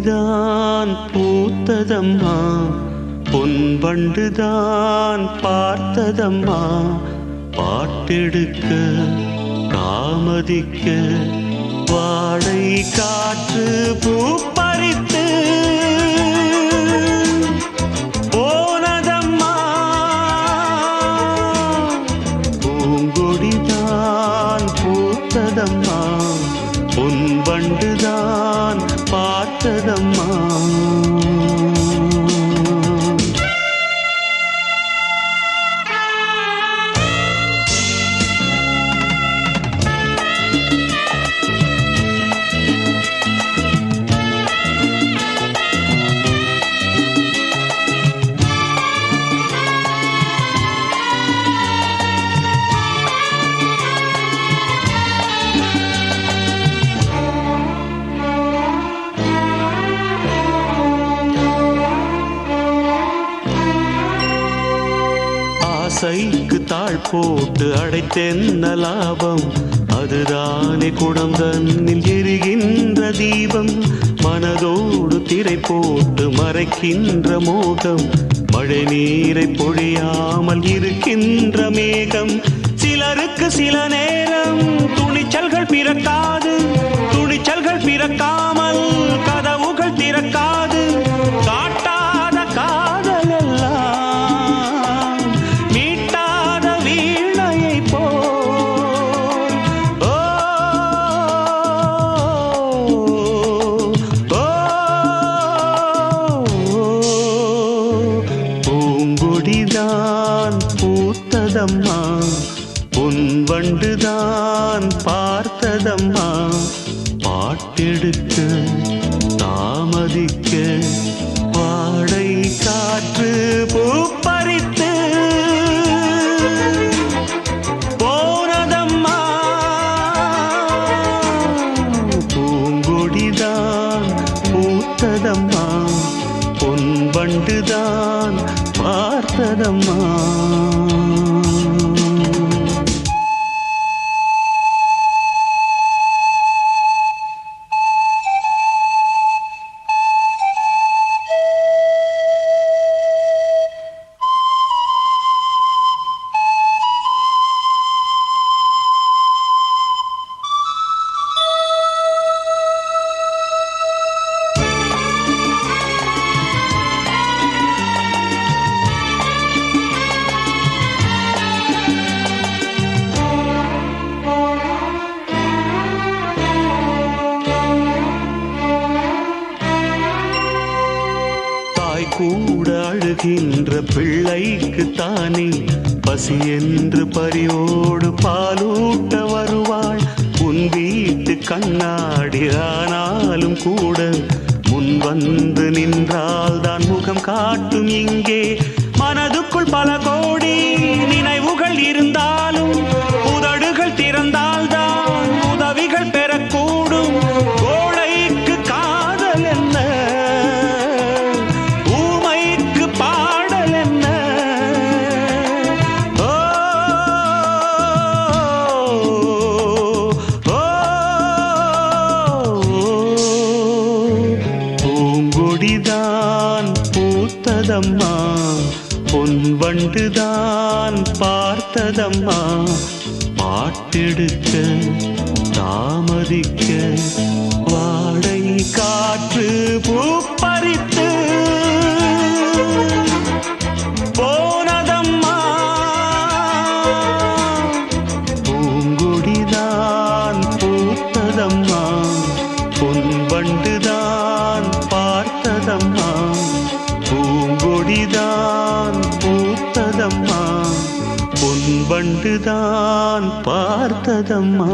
கொடிதான் பூத்ததம்மா. பொன் வண்டுதான் பார்த்ததம்மா. பாட்டெடுக்க காமதிக்க வாடை காற்று பூ பறித்த ஆசைக்கு தாழ் போட்டு அடைத்தென்ன லாபம் அதுதானே குடம் தன்னில் எரிகின்ற தீபம். மனதோடு திரை போட்டு மறைக்கின்ற மோகம். மழை நீரை பொழியாமல் இருக்கின்ற மேகம். சிலருக்கு சில நேரம் துணிச்சல்கள் பிறக்காது உன் வண்டுதான் பார்த்ததம்மா. பாட்டெடுக்க தாமதிக்க பாடை காற்று பூ பறித்து போனதம்மா. பூங்கொடிதான் பூத்ததம்மா. பார்த்ததம்மா. கூட பிள்ளைக்கு தானே பசி என்று பறியோடு பாலூட்ட வருவாள். உன் வீட்டு கண்ணாடி ஆனாலும் கூட முன் வந்து நின்றால் பார்த்ததம்மா. பொன் வண்டுதான் பார்த்ததம்மா. பாட்டெடுக்க தாமதிக்க வாடை காற்று பூப்பறித்த வண்டுதான் பார்த்ததம்மா.